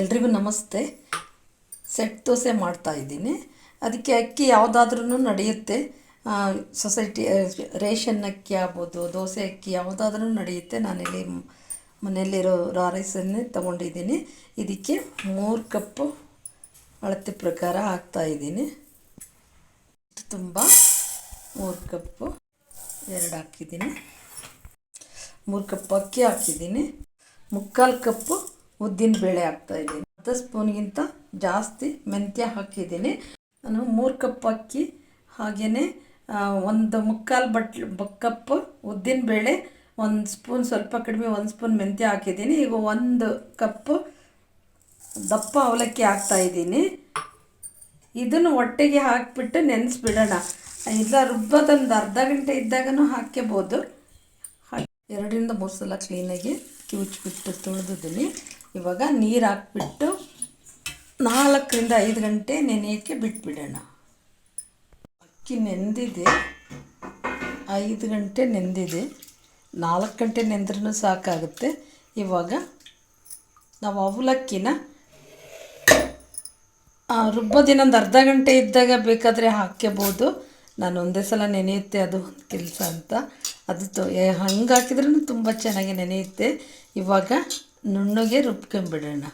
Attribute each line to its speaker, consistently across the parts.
Speaker 1: ಎಲ್ರಿಗೂ ನಮಸ್ತೆ. ಸೆಟ್ ದೋಸೆ ಮಾಡ್ತಾ ಇದ್ದೀನಿ. ಅದಕ್ಕೆ ಅಕ್ಕಿ ಯಾವುದಾದ್ರೂ ನಡೆಯುತ್ತೆ. ಸೊಸೈಟಿ ರೇಷನ್ ಅಕ್ಕಿ ಆಗ್ಬೋದು, ದೋಸೆ ಅಕ್ಕಿ ಯಾವುದಾದ್ರೂ ನಡೆಯುತ್ತೆ. ನಾನಿಲ್ಲಿ ಮನೆಯಲ್ಲಿರೋ ರಾರೈಸನ್ನೇ ತೊಗೊಂಡಿದ್ದೀನಿ. ಇದಕ್ಕೆ ಮೂರು ಕಪ್ಪು ಅಳತೆ ಪ್ರಕಾರ ಹಾಕ್ತಾ ಇದ್ದೀನಿ. ತುಂಬ ಮೂರು ಕಪ್ಪು, ಎರಡು ಹಾಕಿದ್ದೀನಿ. ಮೂರು ಕಪ್ ಅಕ್ಕಿ ಹಾಕಿದ್ದೀನಿ. ಮುಕ್ಕಾಲು ಕಪ್ಪು ಉದ್ದಿನ ಬೇಳೆ ಹಾಕ್ತಾಯಿದ್ದೀನಿ ಅರ್ಧ ಸ್ಪೂನ್ಗಿಂತ ಜಾಸ್ತಿ ಮೆಂತ್ಯ ಹಾಕಿದ್ದೀನಿ. ನಾನು ಮೂರು ಕಪ್ ಅಕ್ಕಿ ಹಾಗೇ ಒಂದು ಮುಕ್ಕಾಲು ಬಟ್ಲು ಕಪ್ ಉದ್ದಿನ ಬೇಳೆ, ಒಂದು ಸ್ಪೂನ್ ಸ್ವಲ್ಪ ಕಡಿಮೆ, ಒಂದು ಸ್ಪೂನ್ ಮೆಂತ್ಯ ಹಾಕಿದ್ದೀನಿ. ಈಗ ಒಂದು ಕಪ್ಪು ದಪ್ಪ ಅವಲಕ್ಕಿ ಹಾಕ್ತಾ ಇದ್ದೀನಿ. ಇದನ್ನು ಹೊಟ್ಟೆಗೆ ಹಾಕಿಬಿಟ್ಟು ನೆನೆಸ್ಬಿಡೋಣ. ಇಲ್ಲ ರುಬ್ಬೋದೊಂದು ಅರ್ಧ ಗಂಟೆ ಇದ್ದಾಗನೂ ಹಾಕ್ಕೋಬೋದು ಎರಡರಿಂದ ಮೂರು ಸಲ ಕ್ಲೀನಾಗಿ ಕಿವುಚ್ಬಿಟ್ಟು ತೊಳೆದಿದ್ದೀನಿ. ಇವಾಗ ನೀರು ಹಾಕ್ಬಿಟ್ಟು ನಾಲ್ಕರಿಂದ ಐದು ಗಂಟೆ ನೆನೆಯೋಕ್ಕೆ ಬಿಟ್ಬಿಡೋಣ. ಅಕ್ಕಿ ನೆಂದಿದೆ. ಐದು ಗಂಟೆ ನೆಂದಿದೆ. ನಾಲ್ಕು ಗಂಟೆ ನೆಂದ್ರೂ ಸಾಕಾಗುತ್ತೆ. ಇವಾಗ ನಾವು ಅವಲಕ್ಕಿನ ರುಬ್ಬೋದಿನೊಂದು ಅರ್ಧ ಗಂಟೆ ಇದ್ದಾಗ ಬೇಕಾದರೆ ಹಾಕ್ಕೋಬೋದು ನಾನು ಒಂದೇ ಸಲ ನೆನೆಯುತ್ತೆ, ಅದು ಒಂದು ಕೆಲಸ ಅಂತ. ಅದು ತೊ ಹಂಗೆ ಹಾಕಿದ್ರೂ ತುಂಬ ಚೆನ್ನಾಗಿ ನೆನೆಯುತ್ತೆ. ಇವಾಗ ನುಣ್ಣಗೆ ರುಬ್ಕೊಂಬಿಡೋಣ.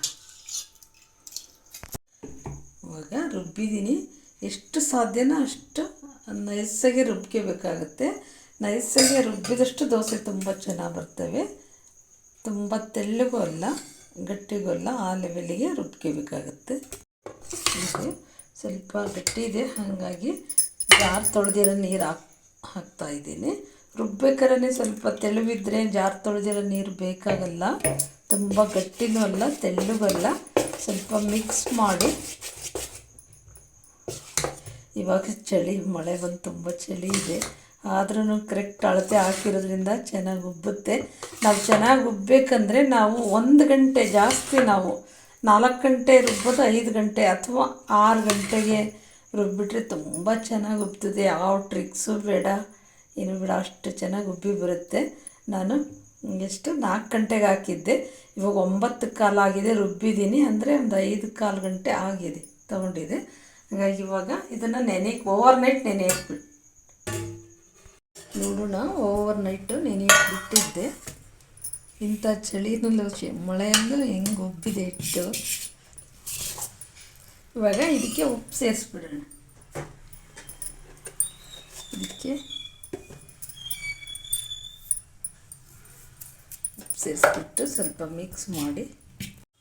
Speaker 1: ಇವಾಗ ರುಬ್ಬಿದ್ದೀನಿ. ಎಷ್ಟು ಸಾಧ್ಯನೋ ಅಷ್ಟು ನೈಸಾಗಿ ರುಬ್ಕೋಬೇಕಾಗುತ್ತೆ. ನೈಸಾಗಿ ರುಬ್ಬಿದಷ್ಟು ದೋಸೆ ತುಂಬ ಚೆನ್ನಾಗಿ ಬರ್ತವೆ. ತುಂಬ ತೆಳ್ಳಗೂ ಅಲ್ಲ, ಗಟ್ಟಿಗೂ ಅಲ್ಲ, ಆ ಲೆವೆಲಿಗೆ ರುಬ್ಕೋಬೇಕಾಗುತ್ತೆ. ಇದು ಸ್ವಲ್ಪ ಗಟ್ಟಿ ಇದೆ. ಹಾಗಾಗಿ ಜಾರ್ ತೊಳೆದಿರೋ ನೀರು ಹಾಕ್ ಹಾಕ್ತಾ ಇದ್ದೀನಿ. ರುಬ್ಬೇಕಾದ್ರೆ ಸ್ವಲ್ಪ ತೆಳುವಿದ್ರೆ ಜಾರ್ ತೊಳೆದಿರೋ ನೀರು ಬೇಕಾಗಲ್ಲ. ತುಂಬ ಗಟ್ಟಿನೂ ಅಲ್ಲ, ತೆಳ್ಳಗಲ್ಲ. ಸ್ವಲ್ಪ ಮಿಕ್ಸ್ ಮಾಡಿ. ಇವಾಗ ಚಳಿ, ಮಳೆ ಬಂದು ತುಂಬ ಚಳಿ ಇದೆ. ಆದ್ರೂ ಕರೆಕ್ಟ್ ಅಳತೆ ಹಾಕಿರೋದ್ರಿಂದ ಚೆನ್ನಾಗಿ ಉಬ್ಬುತ್ತೆ. ನಾವು ಚೆನ್ನಾಗಿ ಉಬ್ಬಬೇಕಂದ್ರೆ ನಾವು ಒಂದು ಗಂಟೆ ಜಾಸ್ತಿ ನಾವು ನಾಲ್ಕು ಗಂಟೆ ರುಬ್ಬೋದು, ಐದು ಗಂಟೆ ಅಥವಾ ಆರು ಗಂಟೆಗೆ ರುಬ್ಬಿಟ್ರೆ ತುಂಬ ಚೆನ್ನಾಗಿ ಉಬ್ತದೆ. ಯಾವ ಟ್ರಿಕ್ಸು ಬೇಡ. ಏನು ಬಿಡ, ಅಷ್ಟು ಚೆನ್ನಾಗಿ ಉಬ್ಬಿ ಬರುತ್ತೆ. ನಾನು ಎಷ್ಟು ನಾಲ್ಕು ಗಂಟೆಗೆ ಹಾಕಿದ್ದೆ. ಇವಾಗ ಒಂಬತ್ತು ಕಾಲಾಗಿದೆ ರುಬ್ಬಿದ್ದೀನಿ. ಅಂದರೆ ಒಂದು ಐದು ಕಾಲು ಗಂಟೆ ಆಗಿದೆ, ತೊಗೊಂಡಿದೆ. ಹಾಗಾಗಿ ಇವಾಗ ಇದನ್ನು ನೆನೆ ಓವರ್ ನೈಟ್ ನೆನೆಯಕ್ಕೆ ನೋಡೋಣ ಓವರ್ ನೈಟು ನೆನೆ ಬಿಟ್ಟಿದ್ದೆ ಇಂಥ ಚಳಿನಲ್ಲೂ ಮಳೆಯಲ್ಲೂ ಹೆಂಗೆ ಉಬ್ಬಿದೆ ಇಟ್ಟು. ಇವಾಗ ಇದಕ್ಕೆ ಉಪ್ಪು ಸೇರಿಸ್ಬಿಡೋಣ. ಇದಕ್ಕೆ ಸೇರಿಸ್ಬಿಟ್ಟು ಸ್ವಲ್ಪ ಮಿಕ್ಸ್ ಮಾಡಿ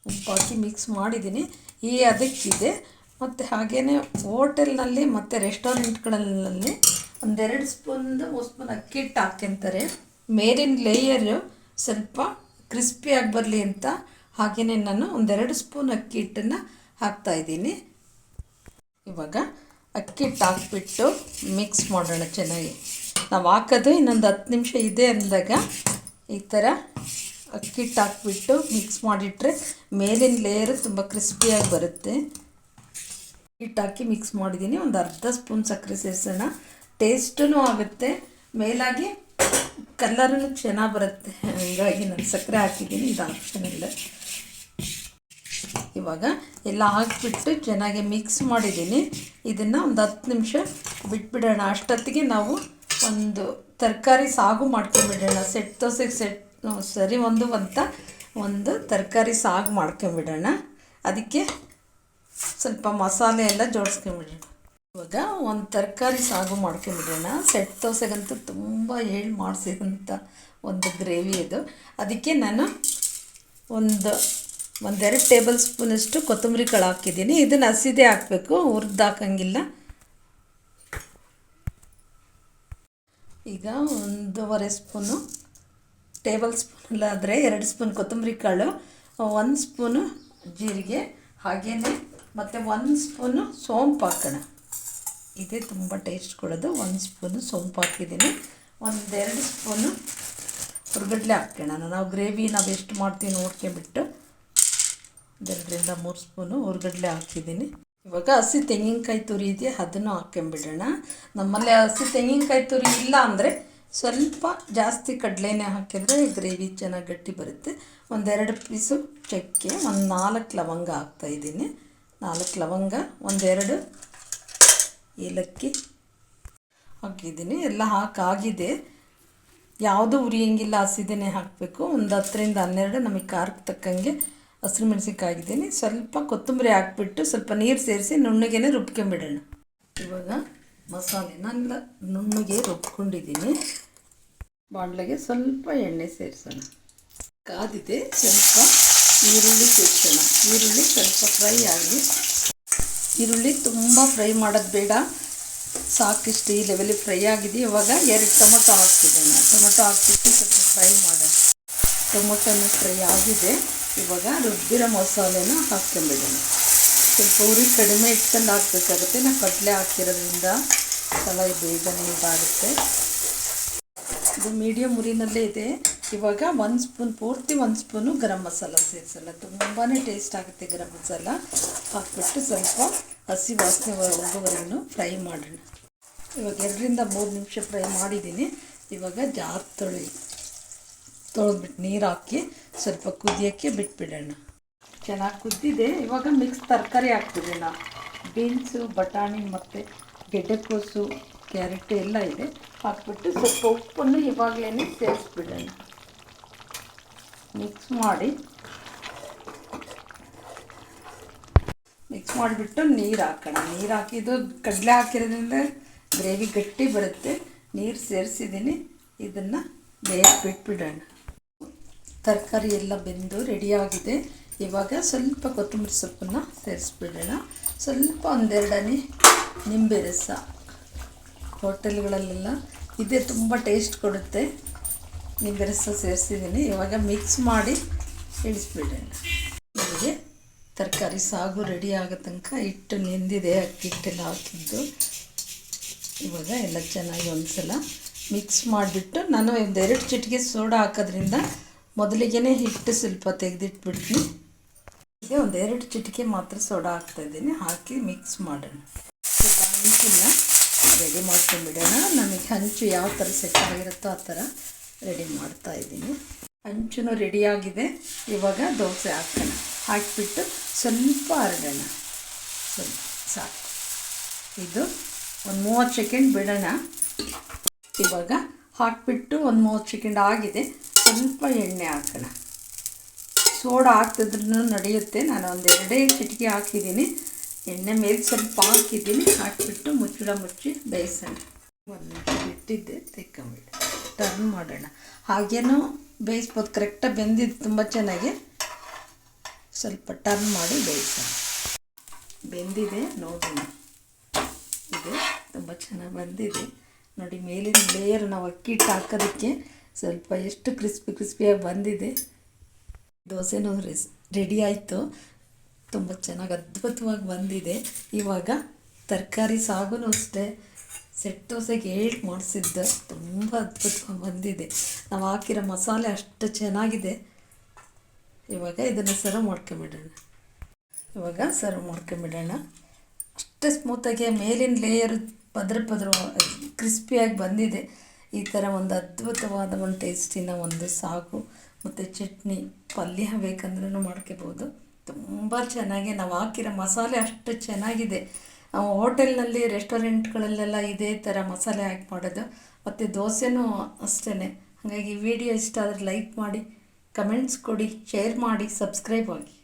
Speaker 1: ಉಪ್ಪು ಮಿಕ್ಸ್ ಮಾಡಿದ್ದೀನಿ. ಈ ಅದಕ್ಕಿದೆ. ಮತ್ತು ಹಾಗೆಯೇ ಹೋಟೆಲ್ನಲ್ಲಿ ಮತ್ತು ರೆಸ್ಟೋರೆಂಟ್ಗಳಲ್ಲಿ ಒಂದೆರಡು ಸ್ಪೂನ್ದು ಮೂರು ಸ್ಪೂನ್ ಅಕ್ಕಿ ಹಿಟ್ಟು ಹಾಕ್ಕೊಂತಾರೆ ಮೇಲಿನ ಲೇಯರು ಸ್ವಲ್ಪ ಕ್ರಿಸ್ಪಿಯಾಗಿ ಬರಲಿ ಅಂತ ಹಾಗೆಯೇ ನಾನು ಒಂದೆರಡು ಸ್ಪೂನ್ ಅಕ್ಕಿ ಹಿಟ್ಟನ್ನು ಹಾಕ್ತಾಯಿದ್ದೀನಿ ಇವಾಗ ಅಕ್ಕಿ ಹಿಟ್ಟು ಹಾಕ್ಬಿಟ್ಟು ಮಿಕ್ಸ್ ಮಾಡೋಣ ಚೆನ್ನಾಗಿ. ನಾವು ಹಾಕೋದು ಇನ್ನೊಂದು ಹತ್ತು ನಿಮಿಷ ಇದೆ ಅಂದಾಗ ಈ ಥರ ಅಕ್ಕಿ ಹಿಟ್ಟು ಹಾಕ್ಬಿಟ್ಟು ಮಿಕ್ಸ್ ಮಾಡಿಟ್ರೆ ಮೇಲಿನ ಲೇಯರ್ ತುಂಬ ಕ್ರಿಸ್ಪಿಯಾಗಿ ಬರುತ್ತೆ. ಹಿಟ್ಟು ಹಾಕಿ ಮಿಕ್ಸ್ ಮಾಡಿದ್ದೀನಿ. ಒಂದು ಅರ್ಧ ಸ್ಪೂನ್ ಸಕ್ಕರೆ ಸೇರಿಸೋಣ. ಟೇಸ್ಟೂ ಆಗುತ್ತೆ. ಮೇಲಾಗಿ ಕಲ್ಲರೂ ಚೆನ್ನಾಗಿ ಬರುತ್ತೆ. ಹಾಗಾಗಿ ನಾನು ಸಕ್ಕರೆ ಹಾಕಿದ್ದೀನಿ. ಇದು ಆಪ್ಷನ್ ಇಲ್ಲ. ಇವಾಗ ಎಲ್ಲ ಹಾಕಿಬಿಟ್ಟು ಚೆನ್ನಾಗಿ ಮಿಕ್ಸ್ ಮಾಡಿದ್ದೀನಿ. ಇದನ್ನು ಒಂದು ಹತ್ತು ನಿಮಿಷ ಬಿಟ್ಬಿಡೋಣ. ಅಷ್ಟೊತ್ತಿಗೆ ನಾವು ಒಂದು ತರಕಾರಿ ಸಾಗು ಮಾಡ್ಕೊಂಡ್ಬಿಡೋಣ. ಸೆಟ್ ದೋಸೆಗೆ ಸೆಟ್. ಸರಿ, ಒಂದು ಅಂತ. ಒಂದು ತರಕಾರಿ ಸಾಗು ಮಾಡ್ಕೊಂಬಿಡೋಣ. ಅದಕ್ಕೆ ಸ್ವಲ್ಪ ಮಸಾಲೆ ಎಲ್ಲ ಜೋಡಿಸ್ಕೊಂಬಿಡೋಣ. ಇವಾಗ ಒಂದು ತರಕಾರಿ ಸಾಗು ಮಾಡ್ಕೊಂಬಿಡೋಣ. ಸೆಟ್ ದೋಸೆಗಂತೂ ತುಂಬ ಹೇಳಿ ಮಾಡಿಸಿದಂಥ ಒಂದು ಗ್ರೇವಿ ಇದು. ಅದಕ್ಕೆ ನಾನು ಒಂದು, ಒಂದೆರಡು ಟೇಬಲ್ ಸ್ಪೂನಷ್ಟು ಕೊತ್ತಂಬರಿ ಕಾಳು ಹಾಕಿದ್ದೀನಿ. ಇದನ್ನು ಹಸಿದೇ ಹಾಕಬೇಕು, ಹುರಿದು ಹಾಕಂಗಿಲ್ಲ. ಈಗ ಒಂದೂವರೆ ಸ್ಪೂನು ಟೇಬಲ್ ಸ್ಪೂನ್ ಆದರೆ ಎರಡು ಸ್ಪೂನ್ ಕೊತ್ತಂಬರಿ ಕಾಳು ಒಂದು ಸ್ಪೂನು ಜೀರಿಗೆ ಹಾಗೆಯೇ ಮತ್ತು ಒಂದು ಸ್ಪೂನು ಸೋಂಪು ಹಾಕೋಣ. ಇದೇ ತುಂಬ ಟೇಸ್ಟ್ ಕೊಡೋದು. ಒಂದು ಸ್ಪೂನು ಸೋಂಪು ಹಾಕಿದ್ದೀನಿ. ಒಂದೆರಡು ಸ್ಪೂನು ಹುರ್ಗಡ್ಲೆ ಹಾಕೋಣ ನಾವು ಗ್ರೇವಿ ನಾವು ಎಷ್ಟು ಮಾಡ್ತೀವಿ ನೋಡ್ಕೊಂಬಿಟ್ಟು ಒಂದೆರಡರಿಂದ ಮೂರು ಸ್ಪೂನು ಹುರ್ಗಡ್ಲೆ ಹಾಕಿದ್ದೀನಿ. ಇವಾಗ ಹಸಿ ತೆಂಗಿನಕಾಯಿ ತುರಿ ಇದೆಯಾ, ಅದನ್ನು ಹಾಕೊಂಬಿಡೋಣ ನಮ್ಮಲ್ಲಿ ಹಸಿ ತೆಂಗಿನಕಾಯಿ ತುರಿ ಇಲ್ಲ ಅಂದರೆ ಸ್ವಲ್ಪ ಜಾಸ್ತಿ ಕಡಲೆನೇ ಹಾಕಿದರೆ ಗ್ರೇವಿ ಚೆನ್ನಾಗಿ ಗಟ್ಟಿ ಬರುತ್ತೆ. ಒಂದೆರಡು ಪೀಸು ಚಕ್ಕೆ, ಒಂದು ನಾಲ್ಕು ಲವಂಗ ಹಾಕ್ತಾಯಿದ್ದೀನಿ ನಾಲ್ಕು ಲವಂಗ, ಒಂದೆರಡು ಏಲಕ್ಕಿ ಹಾಕಿದ್ದೀನಿ. ಎಲ್ಲ ಹಾಕಾಗಿದೆ ಯಾವುದೂ ಉರಿಯಂಗಿಲ್ಲ, ಹಸಿದೇನೆ ಹಾಕಬೇಕು. ಒಂದು ಹತ್ತರಿಂದ ಹನ್ನೆರಡು ನಮಗೆ ಖಾರಕ್ಕೆ ತಕ್ಕಂಗೆ ಹಸಿರು ಮೆಣಸಿನ್ಕಾಯಿ ಹಾಕಿದ್ದೀನಿ ಸ್ವಲ್ಪ ಕೊತ್ತಂಬರಿ ಹಾಕ್ಬಿಟ್ಟು ಸ್ವಲ್ಪ ನೀರು ಸೇರಿಸಿ ನುಣ್ಣಗೆ ರುಬ್ಕೊಂಬಿಡೋಣ. ಇವಾಗ ಮಸಾಲೆನೆಲ್ಲ ನುಣ್ಣಗೆ ರುಬ್ಕೊಂಡಿದ್ದೀನಿ. ಬಾಣಲೆಗೆ ಸ್ವಲ್ಪ ಎಣ್ಣೆ ಸೇರಿಸೋಣ. ಕಾದಿದೆ, ಸ್ವಲ್ಪ ಈರುಳ್ಳಿ ಸೇರಿಸೋಣ. ಈರುಳ್ಳಿ ಸ್ವಲ್ಪ ಫ್ರೈ ಆಗಿ, ಈರುಳ್ಳಿ ತುಂಬ ಫ್ರೈ ಮಾಡೋದು ಬೇಡ. ಸಾಕಿಷ್ಟು ಈ ಲೆವೆಲಿಗೆ ಫ್ರೈ ಆಗಿದೆ. ಇವಾಗ ಎರಡು ಟೊಮೊಟೊ ಹಾಕ್ತಿದ್ದೇನೆ ಟೊಮೊಟೊ ಹಾಕ್ಬಿಟ್ಟು ಸ್ವಲ್ಪ ಫ್ರೈ ಮಾಡೋಣ. ಟೊಮೊಟೊನೂ ಫ್ರೈ ಆಗಿದೆ. ಇವಾಗ ರುಬ್ಬಿರೋ ಮಸಾಲೆನ ಹಾಕ್ಕೊಂಬಿಡೋಣ. ಸ್ವಲ್ಪ ಉರಿ ಕಡಿಮೆ ಇಟ್ಕೊಂಡು ಹಾಕ್ಬೇಕಾಗುತ್ತೆ. ನಾವು ಕಡಲೆ ಹಾಕಿರೋದ್ರಿಂದ ತವ ಬೇಗನೆ ಇದಾಗುತ್ತೆ. ಇದು ಮೀಡಿಯಮ್ ಉರಿನಲ್ಲೇ ಇದೆ. ಇವಾಗ ಒಂದು ಸ್ಪೂನ್ ಪೂರ್ತಿ ಒಂದು ಸ್ಪೂನು ಗರಂ ಮಸಾಲ ಸೇರಿಸಲ್ಲ. ತುಂಬಾ ಟೇಸ್ಟ್ ಆಗುತ್ತೆ ಗರಂ ಮಸಾಲ. ಹಾಕ್ಬಿಟ್ಟು ಸ್ವಲ್ಪ ಹಸಿ ವಾಸನೆ ಹೋಗೋವರೆಗೂ ಫ್ರೈ ಮಾಡೋಣ. ಇವಾಗ ಎರಡರಿಂದ ಮೂರು ನಿಮಿಷ ಫ್ರೈ ಮಾಡಿದ್ದೀನಿ. ಇವಾಗ ಜಾರ್ ತೊಳಿ ತೊಳೆದ್ಬಿಟ್ಟು ನೀರು ಹಾಕಿ ಸ್ವಲ್ಪ ಕುದಿಯೋಕ್ಕೆ ಬಿಟ್ಬಿಡೋಣ. ಚೆನ್ನಾಗಿ ಕುದ್ದಿದೆ. ಇವಾಗ ಮಿಕ್ಸ್ ತರಕಾರಿ ಹಾಕ್ತಿದ್ದೀನಿ ಬೀನ್ಸು, ಬಟಾಣಿ ಮತ್ತು ಗೆಡ್ಡೆಕೋಸು ಕ್ಯಾರೆಟ್ ಎಲ್ಲ ಇದೆ. ಹಾಕ್ಬಿಟ್ಟು ಸ್ವಲ್ಪ ಉಪ್ಪನ್ನು ಇವಾಗಲೇ ಸೇರಿಸ್ಬಿಡೋಣ. ಮಿಕ್ಸ್ ಮಾಡಿ. ಮಿಕ್ಸ್ ಮಾಡಿಬಿಟ್ಟು ನೀರು ಹಾಕೋಣ. ನೀರು ಹಾಕಿದ್ದು ಕಡಲೆ ಹಾಕಿರೋದ್ರಿಂದ ಗ್ರೇವಿ ಗಟ್ಟಿ ಬರುತ್ತೆ. ನೀರು ಸೇರಿಸಿದ್ದೀನಿ. ಇದನ್ನು ಬೇಯಿಸ್ಬಿಟ್ಬಿಡೋಣ ಬಿಟ್ಬಿಡೋಣ. ತರಕಾರಿ ಎಲ್ಲ ಬೆಂದು ರೆಡಿಯಾಗಿದೆ ಇವಾಗ ಸ್ವಲ್ಪ ಕೊತ್ತಂಬರಿ ಸೊಪ್ಪನ್ನು ಸೇರಿಸ್ಬಿಡೋಣ. ಸ್ವಲ್ಪ ಒಂದೆರಡನೇ ನಿಂಬೆ ರಸ ಹೋಟೆಲ್ಗಳಲ್ಲೆಲ್ಲ ಇದೇ ತುಂಬ ಟೇಸ್ಟ್ ಕೊಡುತ್ತೆ. ನಿಂಬೆ ರಸ ಸೇರಿಸಿದ್ದೀನಿ. ಇವಾಗ ಮಿಕ್ಸ್ ಮಾಡಿ ಇಳಿಸ್ಬಿಡೋಣ. ಹೀಗೆ ತರಕಾರಿ ಸಾಗು ರೆಡಿ ಆಗೋ ತನಕ ಹಿಟ್ಟು ನೆಂದಿದೆ ಅಕ್ಕಿ ಹಿಟ್ಟೆಲ್ಲ ಹಾಕಿದ್ದು. ಇವಾಗ ಎಲ್ಲ ಚೆನ್ನಾಗಿ ಒಂದ್ಸಲ ಮಿಕ್ಸ್ ಮಾಡಿಬಿಟ್ಟು ನಾನು ಒಂದೆರಡು ಚಿಟಿಕೆ ಸೋಡಾ ಹಾಕೋದ್ರಿಂದ ಮೊದಲಿಗೆ ಹಿಟ್ಟು ಸ್ವಲ್ಪ ತೆಗೆದಿಟ್ಬಿಡ್ತೀನಿ. ಇದೆ. ಒಂದೆರಡು ಚಿಟಿಕೆ ಮಾತ್ರ ಸೋಡಾ ಹಾಕ್ತಾ ಇದ್ದೀನಿ. ಹಾಕಿ ಮಿಕ್ಸ್ ಮಾಡೋಣ. ಹಂಚನ್ನ ರೆಡಿ ಮಾಡ್ಕೊಂಡ್ಬಿಡೋಣ. ನಮಗೆ ಹಂಚು ಯಾವ ಥರ ಸೆಟ್ ಆಗಿರುತ್ತೋ ಆ ಥರ ರೆಡಿ ಮಾಡ್ತಾ ಇದ್ದೀನಿ. ಹಂಚು ರೆಡಿಯಾಗಿದೆ ಇವಾಗ ದೋಸೆ ಹಾಕೋಣ. ಹಾಕಿಬಿಟ್ಟು ಸ್ವಲ್ಪ ಹರಡೋಣ. ಸ್ವಲ್ಪ ಸಾಕು. ಇದು ಒಂದು ಮೂವತ್ತು ಸೆಕೆಂಡ್ ಬಿಡೋಣ. ಇವಾಗ ಹಾಕಿಬಿಟ್ಟು ಒಂದು ಮೂವತ್ತು ಸೆಕೆಂಡ್ ಆಗಿದೆ. ಸ್ವಲ್ಪ ಎಣ್ಣೆ ಹಾಕೋಣ. ಸೋಡಾ ಹಾಕ್ತಿದ್ರೂ ನಡೆಯುತ್ತೆ. ನಾನು ಒಂದೆರಡೇ ಚಿಟಿಕೆ ಹಾಕಿದ್ದೀನಿ. ಎಣ್ಣೆ ಮೇಲೆ ಸ್ವಲ್ಪ ಹಾಕಿದ್ದೀನಿ. ಹಾಕಿಬಿಟ್ಟು ಮುಚ್ಚಿಡ ಮುಚ್ಚಿ ಬೇಯಿಸೋಣ. ಒಂದು ನಿಮಿಷ ಬಿಟ್ಟಿದ್ದೆ. ತೆಕ್ಕೊಂಬಿಡಿ. ಟರ್ನ್ ಮಾಡೋಣ. ಹಾಗೇನೂ ಬೇಯಿಸ್ಬೋದು. ಕರೆಕ್ಟಾಗಿ ಬೆಂದಿದ್ದು ತುಂಬ ಚೆನ್ನಾಗಿ. ಸ್ವಲ್ಪ ಟರ್ನ್ ಮಾಡಿ ಬೇಯಿಸೋಣ. ಬೆಂದಿದೆ. ನೋಡೋಣ. ಇದೆ. ತುಂಬ ಚೆನ್ನಾಗಿ ಬಂದಿದೆ. ನೋಡಿ, ಮೇಲಿನ ಲೇಯರ್ ನಾವು ಅಕ್ಕಿ ಹಿಟ್ಟು ಹಾಕೋದಕ್ಕೆ ಸ್ವಲ್ಪ ಎಷ್ಟು ಕ್ರಿಸ್ಪಿ ಕ್ರಿಸ್ಪಿಯಾಗಿ ಬಂದಿದೆ. ದೋಸೆನೂ ರೆಸ್ ರೆಡಿ ಆಯಿತು. ತುಂಬ ಚೆನ್ನಾಗಿ ಅದ್ಭುತವಾಗಿ ಬಂದಿದೆ. ಇವಾಗ ತರಕಾರಿ ಸಾಗೂ ಅಷ್ಟೇ. ಸೆಟ್ ದೋಸೆಗೆ ಹೇಳಿ ಮಾಡಿಸಿದ್ದು. ತುಂಬ ಅದ್ಭುತವಾಗಿ ಬಂದಿದೆ. ನಾವು ಹಾಕಿರೋ ಮಸಾಲೆ ಅಷ್ಟು ಚೆನ್ನಾಗಿದೆ. ಇವಾಗ ಇದನ್ನು ಸರ್ವ್ ಮಾಡ್ಕೊಂಬಿಡೋಣ. ಇವಾಗ ಸರ್ವ್ ಮಾಡ್ಕೊಂಬಿಡೋಣ. ಅಷ್ಟೇ ಸ್ಮೂತಾಗಿ ಮೇಲಿನ ಲೇಯರ್ ಪದ್ರ ಪದ್ರ ಕ್ರಿಸ್ಪಿಯಾಗಿ ಬಂದಿದೆ. ಈ ಥರ ಒಂದು ಅದ್ಭುತವಾದ ಒಂದು ಟೇಸ್ಟಿನ ಒಂದು ಸಾಗು. ಮತ್ತು ಚಟ್ನಿ, ಪಲ್ಯ ಬೇಕಂದ್ರೂ ಮಾಡ್ಕೋಬೋದು. ತುಂಬ ಚೆನ್ನಾಗಿ ನಾವು ಹಾಕಿರೋ ಮಸಾಲೆ ಅಷ್ಟು ಚೆನ್ನಾಗಿದೆ. ಹೋಟೆಲ್ನಲ್ಲಿ, ರೆಸ್ಟೋರೆಂಟ್ಗಳಲ್ಲೆಲ್ಲ ಇದೇ ಥರ ಮಸಾಲೆ ಹಾಕಿ ಮಾಡೋದು. ಮತ್ತು ದೋಸೆನೂ ಅಷ್ಟೇ ಹಾಗಾಗಿ ವಿಡಿಯೋ ಇಷ್ಟ ಆದರೆ ಲೈಕ್ ಮಾಡಿ, ಕಮೆಂಟ್ಸ್ ಕೊಡಿ, ಶೇರ್ ಮಾಡಿ, ಸಬ್ಸ್ಕ್ರೈಬ್ ಆಗಿ.